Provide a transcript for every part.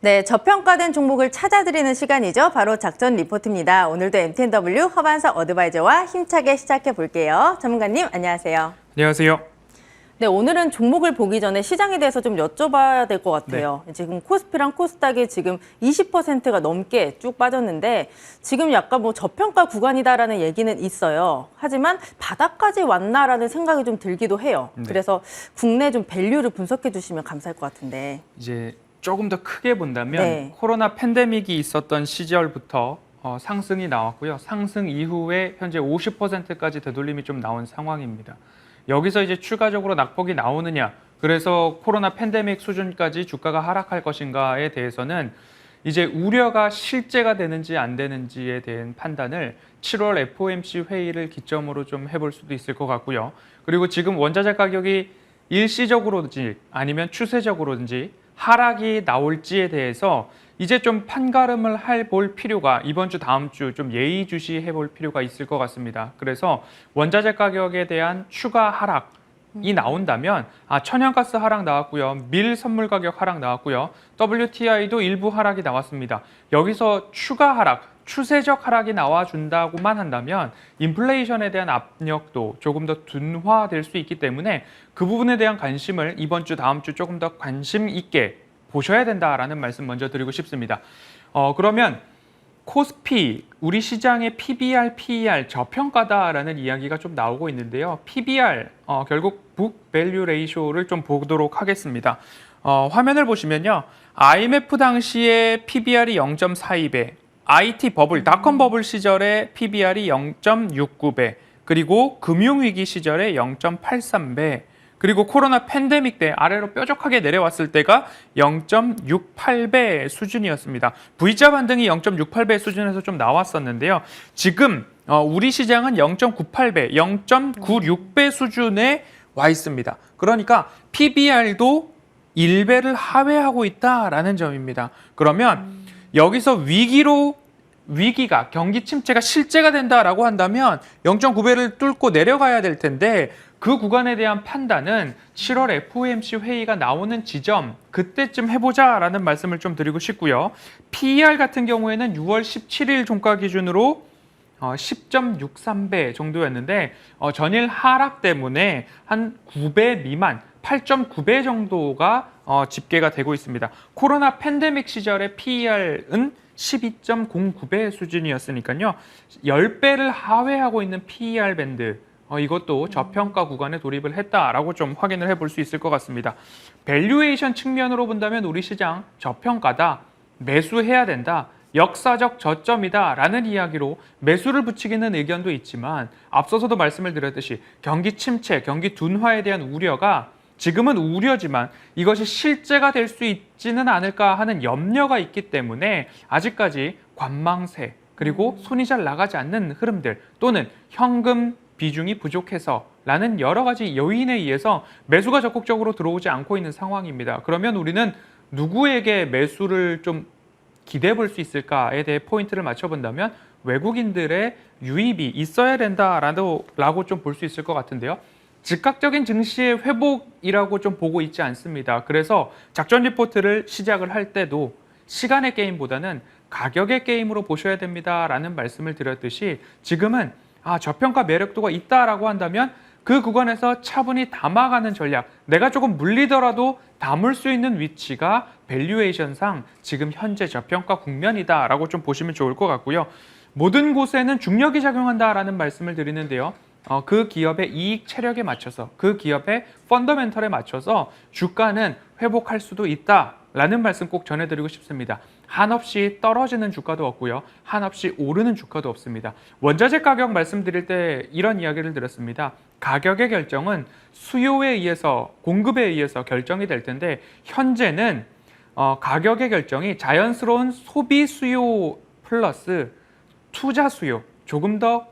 네, 저평가된 종목을 찾아드리는 시간이죠. 바로 작전 리포트입니다. 오늘도 MTNW 허반석 어드바이저와 힘차게 시작해 볼게요. 전문가님, 안녕하세요. 안녕하세요. 네, 오늘은 종목을 보기 전에 시장에 대해서 좀 여쭤봐야 될 것 같아요. 지금 코스피랑 코스닥이 지금 20%가 넘게 쭉 빠졌는데 지금 약간 뭐 저평가 구간이다라는 얘기는 있어요. 하지만 바닥까지 왔나라는 생각이 좀 들기도 해요. 네. 그래서 국내 좀 밸류를 분석해 주시면 감사할 것 같은데. 이제 조금 더 크게 본다면 네. 코로나 팬데믹이 있었던 시절부터 어, 상승이 나왔고요. 상승 이후에 현재 50%까지 되돌림이 좀 나온 상황입니다. 여기서 이제 추가적으로 낙폭이 나오느냐, 그래서 코로나 팬데믹 수준까지 주가가 하락할 것인가에 대해서는 이제 우려가 실제가 되는지 안 되는지에 대한 판단을 7월 FOMC 회의를 기점으로 좀 해볼 수도 있을 것 같고요. 그리고 지금 원자재 가격이 일시적으로든지 아니면 추세적으로든지 하락이 나올지에 대해서 이제 좀 판가름을 할볼 필요가 이번 주 다음 주 좀 예의주시해 볼 필요가 있을 것 같습니다. 그래서 원자재 가격에 대한 추가 하락 이 나온다면 아 천연가스 하락 나왔고요. 밀 선물 가격 하락 나왔고요. WTI도 일부 하락이 나왔습니다. 여기서 추가 하락 추세적 하락이 나와준다고만 한다면 인플레이션에 대한 압력도 조금 더 둔화될 수 있기 때문에 그 부분에 대한 관심을 이번 주 다음 주 조금 더 관심 있게 보셔야 된다라는 말씀 먼저 드리고 싶습니다. 어, 그러면 코스피 우리 시장의 PBR, PER 저평가다라는 이야기가 좀 나오고 있는데요. PBR 어, 결국 북 밸류 레이쇼를 좀 보도록 하겠습니다. 어, 화면을 보시면요. IMF 당시에 PBR이 0.42배, IT 버블, 닷컴 버블 시절에 PBR이 0.69배, 그리고 금융위기 시절에 0.83배, 그리고 코로나 팬데믹 때 아래로 뾰족하게 내려왔을 때가 0.68배 수준이었습니다. V자 반등이 0.68배 수준에서 좀 나왔었는데요. 지금 어, 우리 시장은 0.98배, 0.96배 수준에 와 있습니다. 그러니까 PBR도 1배를 하회하고 있다라는 점입니다. 그러면 여기서 위기로 위기가 경기 침체가 실제가 된다라고 한다면 0.9배를 뚫고 내려가야 될 텐데 그 구간에 대한 판단은 7월 FOMC 회의가 나오는 지점 그때쯤 해보자라는 말씀을 좀 드리고 싶고요. PER 같은 경우에는 6월 17일 종가 기준으로 어, 10.63배 정도였는데 어, 전일 하락 때문에 한 9배 미만 8.9배 정도가 어, 집계가 되고 있습니다. 코로나 팬데믹 시절의 PER은 12.09배 수준이었으니까요. 10배를 하회하고 있는 PER 밴드 어, 이것도 저평가 구간에 돌입을 했다라고 좀 확인을 해볼 수 있을 것 같습니다. 밸류에이션 측면으로 본다면 우리 시장 저평가다, 매수해야 된다, 역사적 저점이다라는 이야기로 매수를 붙이기는 의견도 있지만 앞서서도 말씀을 드렸듯이 경기 침체, 경기 둔화에 대한 우려가 지금은 우려지만 이것이 실제가 될 수 있지는 않을까 하는 염려가 있기 때문에 아직까지 관망세 그리고 손이 잘 나가지 않는 흐름들 또는 현금 비중이 부족해서라는 여러 가지 요인에 의해서 매수가 적극적으로 들어오지 않고 있는 상황입니다. 그러면 우리는 누구에게 매수를 좀 기대해 볼 수 있을까에 대해 포인트를 맞춰본다면 외국인들의 유입이 있어야 된다라고 좀 볼 수 있을 것 같은데요. 즉각적인 증시의 회복이라고 좀 보고 있지 않습니다. 그래서 작전 리포트를 시작을 할 때도 시간의 게임보다는 가격의 게임으로 보셔야 됩니다라는 말씀을 드렸듯이 지금은 아 저평가 매력도가 있다라고 한다면 그 구간에서 차분히 담아가는 전략 내가 조금 물리더라도 담을 수 있는 위치가 밸류에이션상 지금 현재 저평가 국면이다라고 좀 보시면 좋을 것 같고요. 모든 곳에는 중력이 작용한다라는 말씀을 드리는데요. 어, 그 기업의 이익 체력에 맞춰서 그 기업의 펀더멘털에 맞춰서 주가는 회복할 수도 있다라는 말씀 꼭 전해드리고 싶습니다. 한없이 떨어지는 주가도 없고요. 한없이 오르는 주가도 없습니다. 원자재 가격 말씀드릴 때 이런 이야기를 드렸습니다. 가격의 결정은 수요에 의해서 공급에 의해서 결정이 될 텐데 현재는 어, 가격의 결정이 자연스러운 소비 수요 플러스 투자 수요 조금 더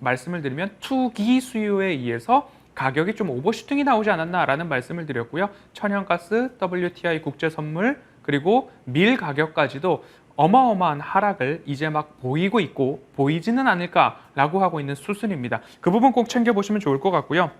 말씀을 드리면 투기 수요에 의해서 가격이 좀 오버슈팅이 나오지 않았나라는 말씀을 드렸고요. 천연가스, WTI 국제 선물 그리고 밀 가격까지도 어마어마한 하락을 이제 막 보이고 있고 보이지는 않을까라고 하고 있는 수순입니다. 그 부분 꼭 챙겨 보시면 좋을 것 같고요.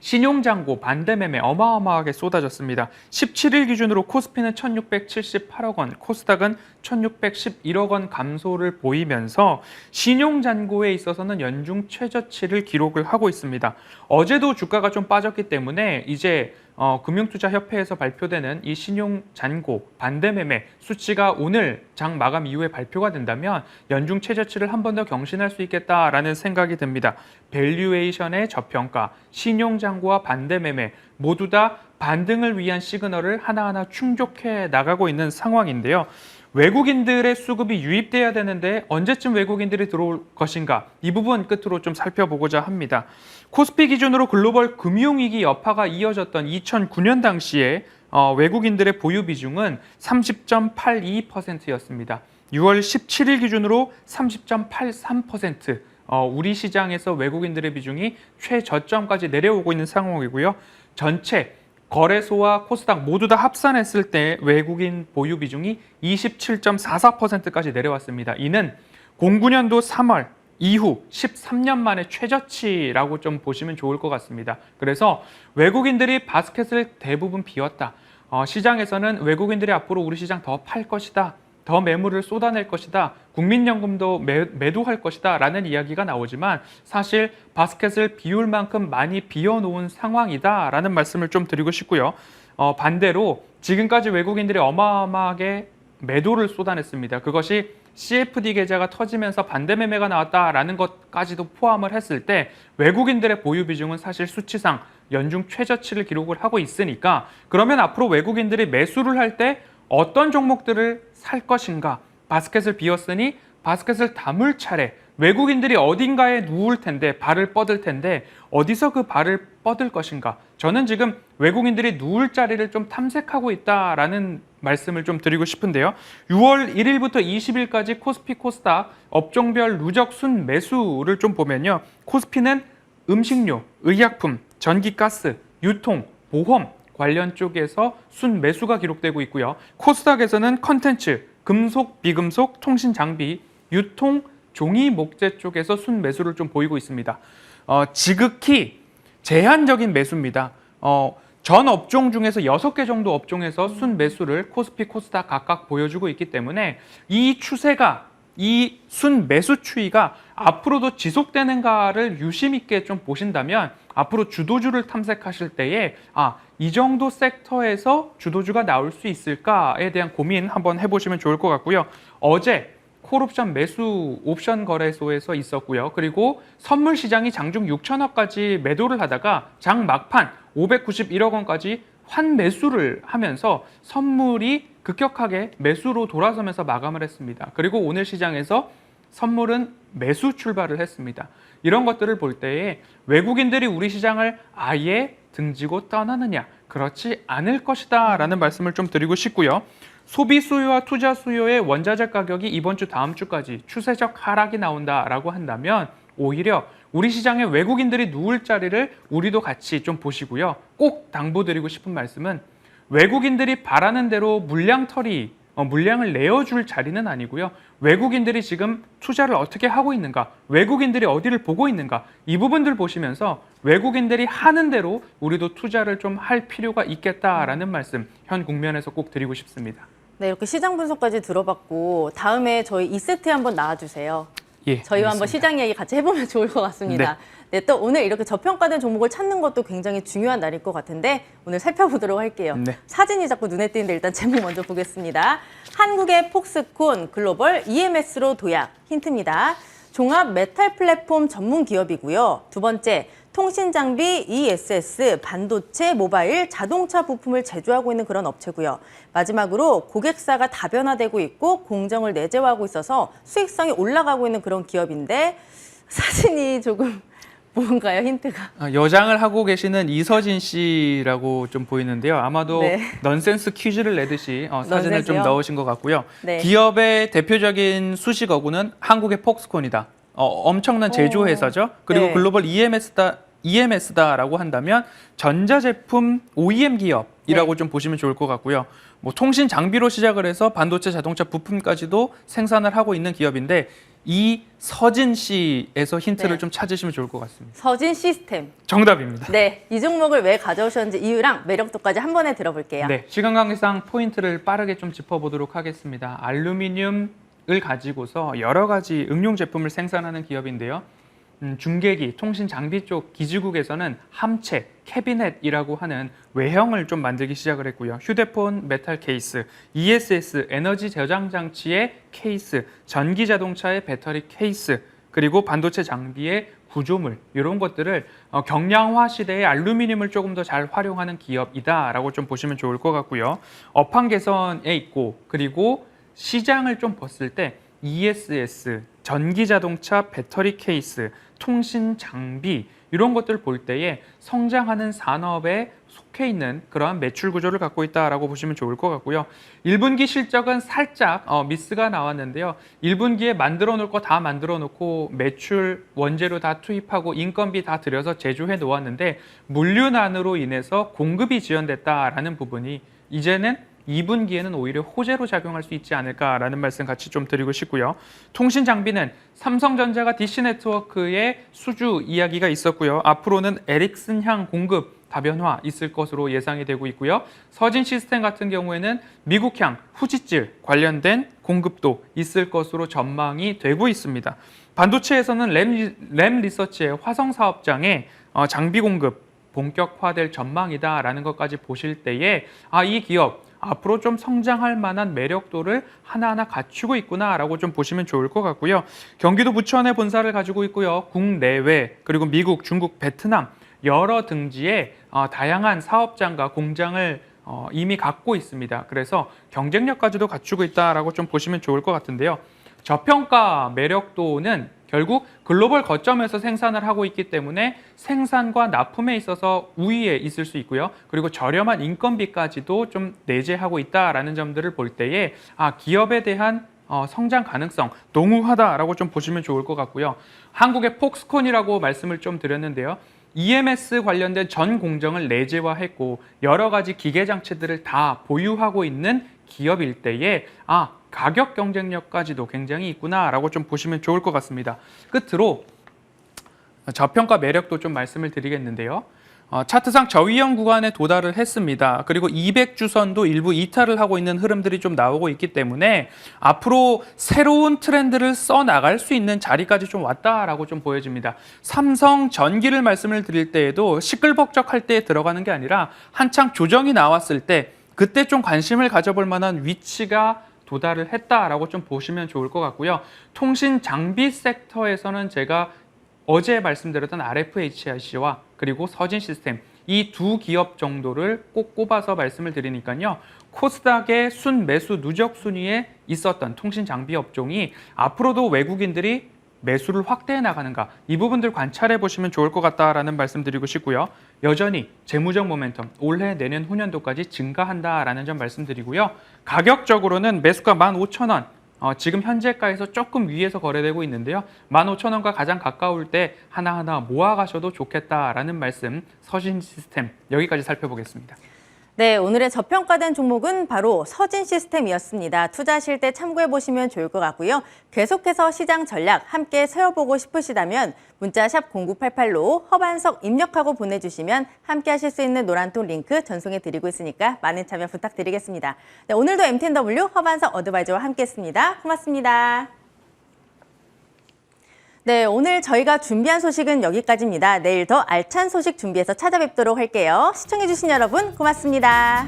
신용장고 반대 매매 어마어마하게 쏟아졌습니다. 17일 기준으로 코스피는 1,678억 원, 코스닥은 1,611억 원 감소를 보이면서 신용잔고에 있어서는 연중 최저치를 기록을 하고 있습니다. 어제도 주가가 좀 빠졌기 때문에 이제 어, 금융투자협회에서 발표되는 이 신용잔고 반대매매 수치가 오늘 장 마감 이후에 발표가 된다면 연중 최저치를 한 번 더 경신할 수 있겠다라는 생각이 듭니다. 밸류에이션의 저평가, 신용잔고와 반대매매 모두 다 반등을 위한 시그널을 하나하나 충족해 나가고 있는 상황인데요. 외국인들의 수급이 유입돼야 되는데 언제쯤 외국인들이 들어올 것인가 이 부분 끝으로 좀 살펴보고자 합니다. 코스피 기준으로 글로벌 금융위기 여파가 이어졌던 2009년 당시에 어, 외국인들의 보유 비중은 30.82%였습니다. 6월 17일 기준으로 30.83%. 어, 우리 시장에서 외국인들의 비중이 최저점까지 내려오고 있는 상황이고요. 전체 거래소와 코스닥 모두 다 합산했을 때 외국인 보유 비중이 27.44%까지 내려왔습니다. 이는 09년도 3월 이후 13년 만에 최저치라고 좀 보시면 좋을 것 같습니다. 그래서 외국인들이 바스켓을 대부분 비웠다. 어, 시장에서는 외국인들이 앞으로 우리 시장 더 팔 것이다. 더 매물을 쏟아낼 것이다. 국민연금도 매, 매도할 것이다. 라는 이야기가 나오지만 사실 바스켓을 비울 만큼 많이 비워놓은 상황이다. 라는 말씀을 좀 드리고 싶고요. 어, 반대로 지금까지 외국인들이 어마어마하게 매도를 쏟아냈습니다. 그것이 CFD 계좌가 터지면서 반대 매매가 나왔다라는 것까지도 포함을 했을 때 외국인들의 보유 비중은 사실 수치상 연중 최저치를 기록을 하고 있으니까 그러면 앞으로 외국인들이 매수를 할때 어떤 종목들을 살 것인가? 바스켓을 비웠으니 바스켓을 담을 차례 외국인들이 어딘가에 누울 텐데 발을 뻗을 텐데 어디서 그 발을 뻗을 것인가? 저는 지금 외국인들이 누울 자리를 좀 탐색하고 있다라는 말씀을 좀 드리고 싶은데요. 6월 1일부터 20일까지 코스피 코스닥 업종별 누적 순 매수를 좀 보면요. 코스피는 음식료, 의약품, 전기가스, 유통, 보험 관련 쪽에서 순 매수가 기록되고 있고요. 코스닥에서는 컨텐츠, 금속, 비금속, 통신 장비, 유통, 종이 목재 쪽에서 순 매수를 좀 보이고 있습니다. 어, 지극히 제한적인 매수입니다. 어, 전 업종 중에서 여섯 개 정도 업종에서 순 매수를 코스피, 코스닥 각각 보여주고 있기 때문에 이 추세가 이 순 매수 추이가 앞으로도 지속되는가를 유심 있게 좀 보신다면 앞으로 주도주를 탐색하실 때에 아, 이 정도 섹터에서 주도주가 나올 수 있을까에 대한 고민 한번 해보시면 좋을 것 같고요. 어제 콜옵션 매수 옵션 거래소에서 있었고요. 그리고 선물 시장이 장중 6천억까지 매도를 하다가 장 막판 591억 원까지 환매수를 하면서 선물이 급격하게 매수로 돌아서면서 마감을 했습니다. 그리고 오늘 시장에서 선물은 매수 출발을 했습니다. 이런 것들을 볼 때에 외국인들이 우리 시장을 아예 등지고 떠나느냐 그렇지 않을 것이다 라는 말씀을 좀 드리고 싶고요. 소비 수요와 투자 수요의 원자재 가격이 이번 주 다음 주까지 추세적 하락이 나온다라고 한다면 오히려 우리 시장에 외국인들이 누울 자리를 우리도 같이 좀 보시고요. 꼭 당부드리고 싶은 말씀은 외국인들이 바라는 대로 물량 털이 어, 물량을 내어줄 자리는 아니고요. 외국인들이 지금 투자를 어떻게 하고 있는가, 외국인들이 어디를 보고 있는가 이 부분들 보시면서 외국인들이 하는 대로 우리도 투자를 좀 할 필요가 있겠다라는 말씀 현 국면에서 꼭 드리고 싶습니다. 네, 이렇게 시장 분석까지 들어봤고 다음에 저희 2세트 한번 나와주세요. 예, 저희와 한번 알겠습니다. 시장 이야기 같이 해보면 좋을 것 같습니다. 네. 또 오늘 이렇게 저평가된 종목을 찾는 것도 굉장히 중요한 날일 것 같은데 오늘 살펴보도록 할게요. 네. 사진이 자꾸 눈에 띄는데 일단 제목 먼저 보겠습니다. 한국의 폭스콘 글로벌 EMS로 도약 힌트입니다. 종합 메탈 플랫폼 전문 기업이고요. 두 번째 통신 장비 ESS, 반도체, 모바일, 자동차 부품을 제조하고 있는 그런 업체고요. 마지막으로 고객사가 다변화되고 있고 공정을 내재화하고 있어서 수익성이 올라가고 있는 그런 기업인데 사진이 조금 뭔가요 힌트가? 아, 여장을 하고 계시는 이서진 씨라고 좀 보이는데요. 아마도 네. 넌센스 퀴즈를 내듯이 어, 사진을 좀 넌센스요? 넣으신 것 같고요. 네. 기업의 대표적인 수식 어구는 한국의 폭스콘이다. 어, 엄청난 제조 회사죠. 그리고 네. 글로벌 EMS다. EMS다라고 한다면 전자제품 OEM 기업이라고 네. 좀 보시면 좋을 것 같고요. 뭐 통신 장비로 시작을 해서 반도체 자동차 부품까지도 생산을 하고 있는 기업인데 이 서진 씨에서 힌트를 네. 좀 찾으시면 좋을 것 같습니다. 서진 시스템. 정답입니다. 네, 이 종목을 왜 가져오셨는지 이유랑 매력도까지 한 번에 들어볼게요. 네, 시간 관계상 포인트를 빠르게 좀 짚어보도록 하겠습니다. 알루미늄을 가지고서 여러 가지 응용 제품을 생산하는 기업인데요. 음, 중계기, 통신 장비 쪽 기지국에서는 함체, 캐비넷이라고 하는 외형을 좀 만들기 시작을 했고요. 휴대폰 메탈 케이스, ESS 에너지 저장 장치의 케이스, 전기 자동차의 배터리 케이스, 그리고 반도체 장비의 구조물 이런 것들을 어, 경량화 시대에 알루미늄을 조금 더 잘 활용하는 기업이다라고 좀 보시면 좋을 것 같고요. 업황 개선에 있고 그리고 시장을 좀 봤을 때 ESS 전기 자동차 배터리 케이스 통신 장비 이런 것들 볼 때에 성장하는 산업에 속해 있는 그러한 매출 구조를 갖고 있다라고 보시면 좋을 것 같고요. 1분기 실적은 살짝 어, 미스가 나왔는데요. 1분기에 만들어 놓을 거 다 만들어 놓고 매출 원재료 다 투입하고 인건비 다 들여서 제조해 놓았는데 물류난으로 인해서 공급이 지연됐다라는 부분이 이제는 2분기에는 오히려 호재로 작용할 수 있지 않을까라는 말씀 같이 좀 드리고 싶고요. 통신 장비는 삼성전자가 DC 네트워크의 수주 이야기가 있었고요. 앞으로는 에릭슨 향 공급 다변화 있을 것으로 예상이 되고 있고요. 서진 시스템 같은 경우에는 미국향 후지질 관련된 공급도 있을 것으로 전망이 되고 있습니다. 반도체에서는 램, 리- 램 리서치의 화성 사업장에 어, 장비 공급 본격화될 전망이다라는 것까지 보실 때에 아 이 기업 앞으로 좀 성장할 만한 매력도를 하나하나 갖추고 있구나라고 좀 보시면 좋을 것 같고요. 경기도 부천에 본사를 가지고 있고요. 국내외 그리고 미국, 중국, 베트남 여러 등지에 어, 다양한 사업장과 공장을 어, 이미 갖고 있습니다. 그래서 경쟁력까지도 갖추고 있다라고 좀 보시면 좋을 것 같은데요. 저평가 매력도는 결국 글로벌 거점에서 생산을 하고 있기 때문에 생산과 납품에 있어서 우위에 있을 수 있고요. 그리고 저렴한 인건비까지도 좀 내재하고 있다라는 점들을 볼 때에 아 기업에 대한 어, 성장 가능성 농후하다라고 좀 보시면 좋을 것 같고요. 한국의 폭스콘이라고 말씀을 좀 드렸는데요. EMS 관련된 전 공정을 내재화했고 여러 가지 기계 장치들을 다 보유하고 있는 기업일 때에 아 가격 경쟁력까지도 굉장히 있구나라고 좀 보시면 좋을 것 같습니다. 끝으로 저평가 매력도 좀 말씀을 드리겠는데요. 어, 차트상 저위험 구간에 도달을 했습니다. 그리고 200주선도 일부 이탈을 하고 있는 흐름들이 좀 나오고 있기 때문에 앞으로 새로운 트렌드를 써 나갈 수 있는 자리까지 좀 왔다라고 좀 보여집니다. 삼성 전기를 말씀을 드릴 때에도 시끌벅적할 때 들어가는 게 아니라 한창 조정이 나왔을 때 그때 좀 관심을 가져볼 만한 위치가 도달을 했다라고 좀 보시면 좋을 것 같고요. 통신 장비 섹터에서는 제가 어제 말씀드렸던 RFHIC와 그리고 서진 시스템 이 두 기업 정도를 꼭 꼽아서 말씀을 드리니까요. 코스닥의 순 매수 누적 순위에 있었던 통신 장비 업종이 앞으로도 외국인들이 매수를 확대해 나가는가 이 부분들 관찰해 보시면 좋을 것 같다라는 말씀드리고 싶고요. 여전히 재무적 모멘텀 올해 내년 후년도까지 증가한다라는 점 말씀드리고요. 가격적으로는 매수가 15,000원 어, 지금 현재가에서 조금 위에서 거래되고 있는데요. 15,000원과 가장 가까울 때 하나하나 모아가셔도 좋겠다라는 말씀 서진 시스템 여기까지 살펴보겠습니다. 네, 오늘의 저평가된 종목은 바로 서진 시스템이었습니다. 투자하실 때 참고해 보시면 좋을 것 같고요. 계속해서 시장 전략 함께 세워보고 싶으시다면 문자 샵 0988로 허반석 입력하고 보내주시면 함께 하실 수 있는 노란통 링크 전송해 드리고 있으니까 많은 참여 부탁드리겠습니다. 네, 오늘도 MTNW 허반석 어드바이저와 함께했습니다. 고맙습니다. 네, 오늘 저희가 준비한 소식은 여기까지입니다. 내일 더 알찬 소식 준비해서 찾아뵙도록 할게요. 시청해주신 여러분 고맙습니다.